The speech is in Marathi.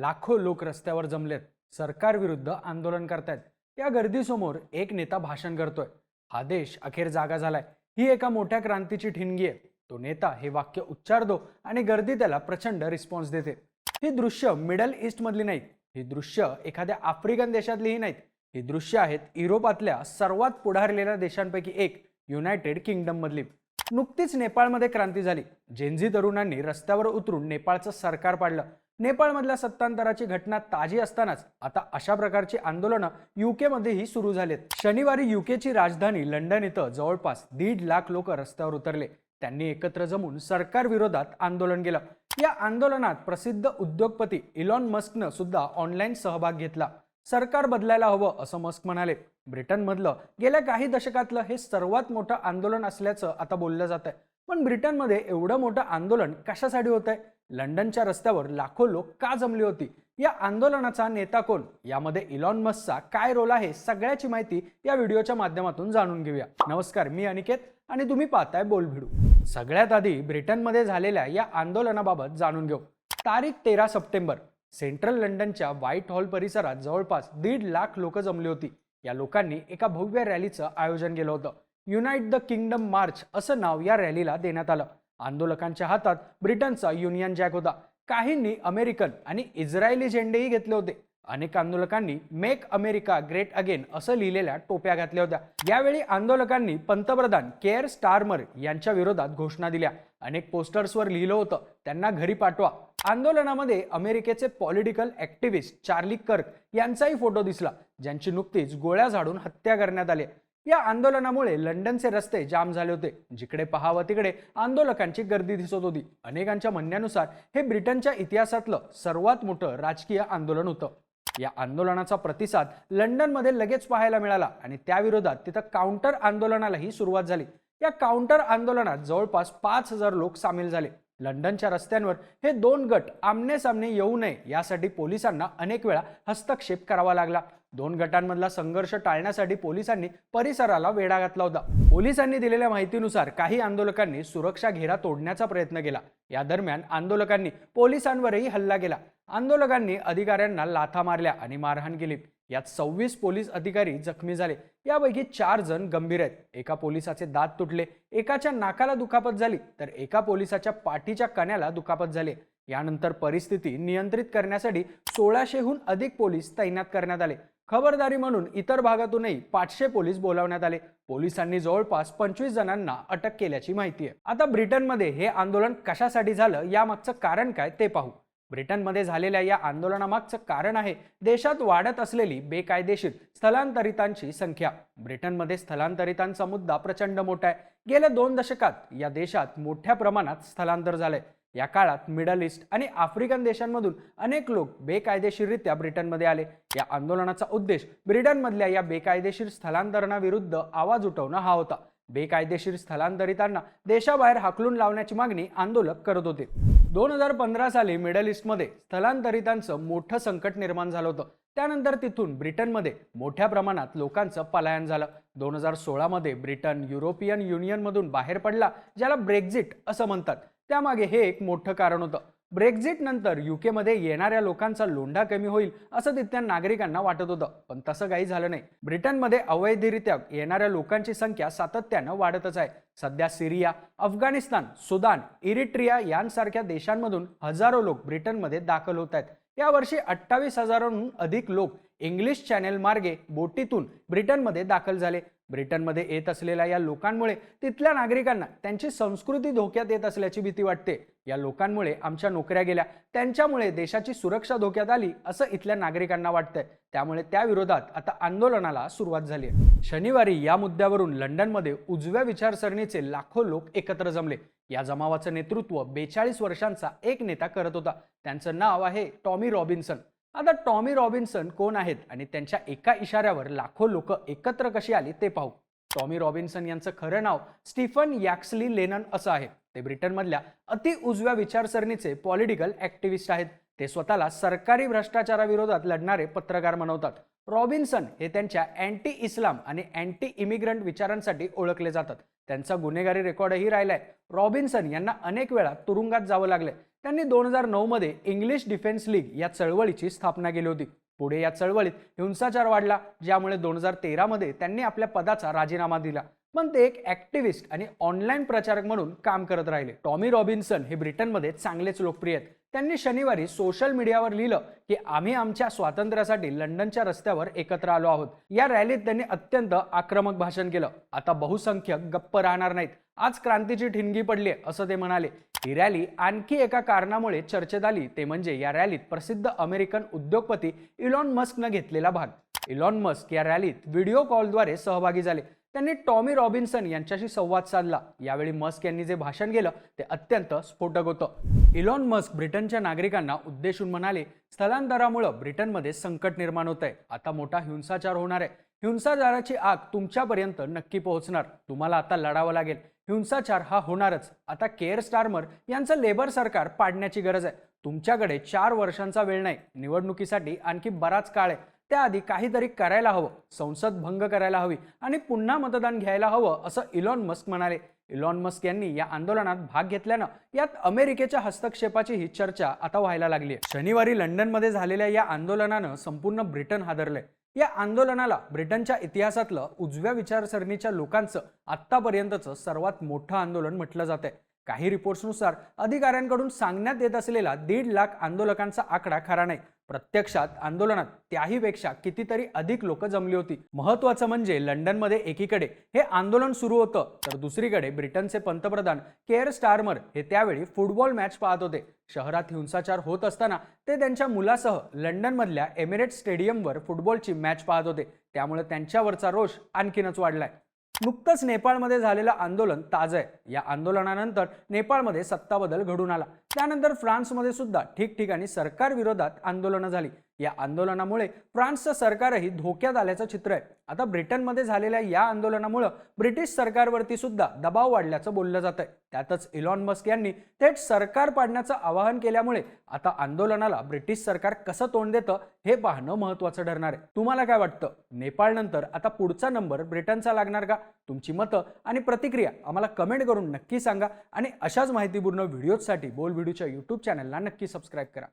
लाखो लोक रस्त्यावर जमलेत. सरकारविरुद्ध आंदोलन करतायत. या गर्दीसमोर एक नेता भाषण करतोय. हा देश अखेर जागा झालाय. ही एका मोठ्या क्रांतीची ठिणगी आहे. तो नेता हे वाक्य उच्चारतो आणि गर्दी त्याला प्रचंड रिस्पॉन्स देते. ही दृश्य मिडल ईस्ट मधली नाहीत. ही दृश्य एखाद्या आफ्रिकन देशातलीही नाहीत. ही दृश्य आहेत युरोपातल्या सर्वात पुढारलेल्या देशांपैकी एक युनायटेड किंगडम मधली नुकतीच नेपाळमध्ये क्रांती झाली. जेन्झी तरुणांनी रस्त्यावर उतरून नेपाळचं सरकार पाडलं. नेपाळमधल्या सत्तांतराची घटना ताजी असतानाच आता अशा प्रकारची आंदोलनं युकेमध्येही सुरू झालेत. शनिवारी युकेची राजधानी लंडन इथं जवळपास दीड लाख लोक रस्त्यावर उतरले. त्यांनी एकत्र जमून सरकार विरोधात आंदोलन केलं. या आंदोलनात प्रसिद्ध उद्योगपती इलॉन मस्कनं सुद्धा ऑनलाईन सहभाग घेतला. सरकार बदलायला हवं असं मस्क म्हणाले. ब्रिटनमधलं गेल्या काही दशकातलं हे सर्वात मोठं आंदोलन असल्याचं आता बोललं जात आहे पण ब्रिटनमध्ये एवढं मोठं आंदोलन कशासाठी होत आहे लंडनच्या रस्त्यावर लाखो लोक का जमली होती? या आंदोलनाचा नेता कोण? यामध्ये इलॉन मस्कचा काय रोल आहे? सगळ्याची माहिती या व्हिडिओच्या माध्यमातून जाणून घेऊया. नमस्कार मी अनिकेत आणि तुम्ही पाहताय बोल भिडू सगळ्यात आधी ब्रिटनमध्ये झालेल्या या आंदोलनाबाबत जाणून घेऊ. तारीख तेरा सप्टेंबर. सेंट्रल लंडनच्या व्हाईट हॉल परिसरात जवळपास दीड लाख लोक जमली होती. या लोकांनी एका भव्य रॅलीचं आयोजन केलं होतं. युनाइट द किंगडम मार्च असं नाव या रॅलीला देण्यात आलं. आंदोलकांच्या हातात ब्रिटनचा युनियन जॅक होता. काहींनी अमेरिकन आणि इस्रायली झेंडेही घेतले होते. अनेक आंदोलकांनी मेक अमेरिका ग्रेट अगेन असं लिहिलेल्या टोप्या घातल्या होत्या. यावेळी आंदोलकांनी पंतप्रधान केअर स्टारमर यांच्या विरोधात घोषणा दिल्या. अनेक पोस्टर्सवर लिहिलं होतं त्यांना घरी पाठवा. आंदोलनामध्ये अमेरिकेचे पॉलिटिकल ऍक्टिव्हिस्ट चार्ली कर्क यांचाही फोटो दिसला ज्यांची नुकतीच गोळ्या झाडून हत्या करण्यात आली. या आंदोलनामुळे लंडनचे रस्ते जाम झाले होते. जिकडे पहावं तिकडे आंदोलकांची गर्दी दिसत होती. अनेकांच्या म्हणण्यानुसार हे ब्रिटनच्या इतिहासातलं सर्वात मोठं राजकीय आंदोलन होतं. या आंदोलनाचा प्रतिसाद लंडनमध्ये लगेच पाहायला मिळाला आणि त्याविरोधात तिथं काउंटर आंदोलनालाही सुरुवात झाली. या काउंटर आंदोलनात जवळपास पाच हजार लोक सामील झाले. लंडनच्या रस्त्यांवर हे दोन गट आमने सामने येऊ नये यासाठी पोलिसांना अनेक वेळा हस्तक्षेप करावा लागला. दोन गटांमधला संघर्ष टाळण्यासाठी पोलिसांनी परिसराला वेढा घातला होता. पोलिसांनी दिलेल्या माहितीनुसार काही आंदोलकांनी सुरक्षा घेरा तोडण्याचा प्रयत्न केला. या दरम्यान आंदोलकांनी पोलिसांवरही हल्ला केला. आंदोलकांनी अधिकाऱ्यांना लाथा मारल्या आणि मारहाण केली. यात सव्वीस पोलीस अधिकारी जखमी झाले. यापैकी चार जण गंभीर आहेत. एका पोलिसाचे दात तुटले. एकाच्या नाकाला दुखापत झाली तर एका पोलिसाच्या पाठीच्या कण्याला दुखापत झाली. यानंतर परिस्थिती नियंत्रित करण्यासाठी सोळाशेहून अधिक पोलीस तैनात करण्यात आले. खबरदारी म्हणून इतर भागातूनही पाचशे पोलीस बोलावण्यात आले. पोलिसांनी जवळपास पंचवीस जणांना अटक केल्याची माहिती आहे. आता ब्रिटनमध्ये हे आंदोलन कशासाठी झालं यामागचं कारण काय ते पाहू. ब्रिटनमध्ये झालेल्या या आंदोलनामागचं कारण आहे देशात वाढत असलेली बेकायदेशीर स्थलांतरितांची संख्या. ब्रिटनमध्ये स्थलांतरितांचा मुद्दा प्रचंड मोठा आहे. गेल्या दोन दशकात या देशात मोठ्या प्रमाणात स्थलांतर झालंय. या काळात मिडल ईस्ट आणि आफ्रिकन देशांमधून अनेक लोक बेकायदेशीररित्या ब्रिटनमध्ये आले. या आंदोलनाचा उद्देश ब्रिटनमधल्या या बेकायदेशीर स्थलांतरणाविरुद्ध आवाज उठवणं हा होता. बेकायदेशीर स्थलांतरितांना देशाबाहेर हाकलून लावण्याची मागणी आंदोलक करत होते. दोन हजार पंधरा साली मिडल ईस्टमध्ये स्थलांतरितांचं मोठं संकट निर्माण झालं होतं. त्यानंतर तिथून ब्रिटनमध्ये मोठ्या प्रमाणात लोकांचं पलायन झालं. दोन हजार सोळामध्ये ब्रिटन युरोपियन युनियनमधून बाहेर पडला ज्याला ब्रेक्झिट असं म्हणतात. त्यामागे हे एक मोठं कारण होतं. ब्रेक्झिट नंतर युकेमध्ये येणाऱ्या लोकांचा लोंढा कमी होईल असं तिथल्या नागरिकांना वाटत होतं. पण तसं काही झालं नाही. ब्रिटनमध्ये अवैधरित्या येणाऱ्या लोकांची संख्या सातत्यानं वाढतच आहे. सध्या सिरिया अफगाणिस्तान सुदान इरिट्रिया यांसारख्या देशांमधून हजारो लोक ब्रिटनमध्ये दाखल होत आहेत. यावर्षी अठ्ठावीस हजारांहून अधिक लोक इंग्लिश चॅनेल मार्गे बोटीतून ब्रिटनमध्ये दाखल झाले. ब्रिटनमध्ये येत असलेल्या या लोकांमुळे तिथल्या नागरिकांना त्यांची संस्कृती धोक्यात येत असल्याची भीती वाटते. या लोकांमुळे आमच्या नोकऱ्या गेल्या. त्यांच्यामुळे देशाची सुरक्षा धोक्यात आली असं इथल्या नागरिकांना वाटतंय. त्यामुळे त्या विरोधात आता आंदोलनाला सुरुवात झाली आहे. शनिवारी या मुद्द्यावरून लंडनमध्ये उजव्या विचारसरणीचे लाखो लोक एकत्र जमले. या जमावाचं नेतृत्व बेचाळीस वर्षांचा एक नेता करत होता. त्यांचं नाव आहे टॉमी रॉबिन्सन. आता टॉमी रॉबिन्सन कोण आहेत? आणि त्यांच्या एका इशाऱ्यावर लाखो लोक एकत्र कशी आली ते पाहू. टॉमी रॉबिन्सन यांचं खरं नाव स्टीफन यॅक्सली लेनन असं आहे. ते ब्रिटनमधल्या अति उजव्या विचारसरणीचे पॉलिटिकल ऍक्टिव्हिस्ट आहेत. ते स्वतःला सरकारी भ्रष्टाचाराविरोधात लढणारे पत्रकार म्हणवतात रॉबिन्सन हे त्यांच्या अँटी इस्लाम आणि अँटी इमिग्रंट विचारांसाठी ओळखले जातात. त्यांचा गुन्हेगारी रेकॉर्डही राहिलाय. रॉबिन्सन यांना अनेक वेळा तुरुंगात जावं लागले त्यांनी दोन हजार नऊमध्ये इंग्लिश डिफेन्स लीग या चळवळीची स्थापना केली होती. पुढे या चळवळीत हिंसाचार वाढला ज्यामुळे दोन हजार तेरामध्ये त्यांनी आपल्या पदाचा राजीनामा दिला. पण ते एक ऍक्टिव्हिस्ट आणि ऑनलाईन प्रचारक म्हणून काम करत राहिले. टॉमी रॉबिन्सन हे ब्रिटनमध्ये चांगलेच लोकप्रिय आहेत. त्यांनी शनिवारी सोशल मीडियावर लिहिलं की आम्ही आमच्या स्वातंत्र्यासाठी लंडनच्या रस्त्यावर एकत्र आलो आहोत. या रॅलीत त्यांनी अत्यंत आक्रमक भाषण केलं. आता बहुसंख्यक गप्प राहणार नाहीत. आज क्रांतीची ठिणगी पडली असं ते म्हणाले. ही रॅली आणखी एका कारणामुळे चर्चेत आली. ते म्हणजे या रॅलीत प्रसिद्ध अमेरिकन उद्योगपती इलॉन मस्कनं घेतलेला भाग. इलॉन मस्क या रॅलीत व्हिडिओ कॉलद्वारे सहभागी झाले. त्यांनी टॉमी रॉबिन्सन यांच्याशी संवाद साधला. यावेळी मस्क यांनी जे भाषण केलं ते अत्यंत स्फोटक होतं. इलॉन मस्क ब्रिटनच्या नागरिकांना उद्देशून म्हणाले स्थलांतरामुळं ब्रिटनमध्ये संकट निर्माण होत आहे आता मोठा हिंसाचार होणार आहे. हिंसाचाराची आग तुमच्यापर्यंत नक्की पोहोचणार. तुम्हाला आता लढावं लागेल. हिंसाचार हा होणारच. आता केअर स्टार्मर यांचं लेबर सरकार पाडण्याची गरज आहे. तुमच्याकडे चार वर्षांचा वेळ नाही. निवडणुकीसाठी आणखी बराच काळ आहे. त्याआधी काहीतरी करायला हवं. संसद भंग करायला हवी आणि पुन्हा मतदान घ्यायला हवं असं इलॉन मस्क म्हणाले. इलॉन मस्क यांनी या आंदोलनात भाग घेतल्यानं यात अमेरिकेच्या हस्तक्षेपाची ही चर्चा आता व्हायला लागली आहे. शनिवारी लंडनमध्ये झालेल्या या आंदोलनानं संपूर्ण ब्रिटन हादरलंय. या आंदोलनाला ब्रिटनच्या इतिहासातलं उजव्या विचारसरणीच्या लोकांचं आत्तापर्यंतचं सर्वात मोठं आंदोलन म्हटलं जातंय. काही रिपोर्ट्सनुसार अधिकाऱ्यांकडून सांगण्यात येत असलेला दीड लाख आंदोलकांचा आकडा खरा नाही. प्रत्यक्षात आंदोलनात त्याहीपेक्षा कितीतरी अधिक लोक जमली होती. महत्वाचं म्हणजे लंडनमध्ये एकीकडे हे आंदोलन सुरू होतं तर दुसरीकडे ब्रिटनचे पंतप्रधान केअर स्टार्मर हे त्यावेळी फुटबॉल मॅच पाहत होते. शहरात हिंसाचार होत असताना ते त्यांच्या मुलासह लंडनमधल्या एमिरेट स्टेडियमवर फुटबॉलची मॅच पाहत होते. त्यामुळे त्यांच्यावरचा रोष आणखीनच वाढलाय. नुकतंच नेपाळमध्ये झालेलं आंदोलन ताजं आहे. या आंदोलनानंतर नेपाळमध्ये सत्ता बदल घडून आला. त्यानंतर फ्रान्समध्ये सुद्धा ठिकठिकाणी सरकार विरोधात आंदोलनं झाली. या आंदोलनामुळे फ्रान्सचं सरकारही धोक्यात आल्याचं चित्र आहे. आता ब्रिटनमध्ये झालेल्या या आंदोलनामुळे ब्रिटिश सरकारवरती सुद्धा दबाव वाढल्याचं बोललं जात आहे त्यातच इलॉन मस्क यांनी थेट सरकार पाडण्याचं आवाहन केल्यामुळे आता आंदोलनाला ब्रिटिश सरकार कसं तोंड देतं हे पाहणं महत्वाचं ठरणार आहे. तुम्हाला काय वाटतं? नेपाळनंतर आता पुढचा नंबर ब्रिटनचा लागणार का? तुमची मतं आणि प्रतिक्रिया आम्हाला कमेंट करून नक्की सांगा आणि अशाच माहितीपूर्ण व्हिडिओजसाठी बोल व्हिडिओच्या यूट्यूब चॅनलला नक्की सबस्क्राईब करा.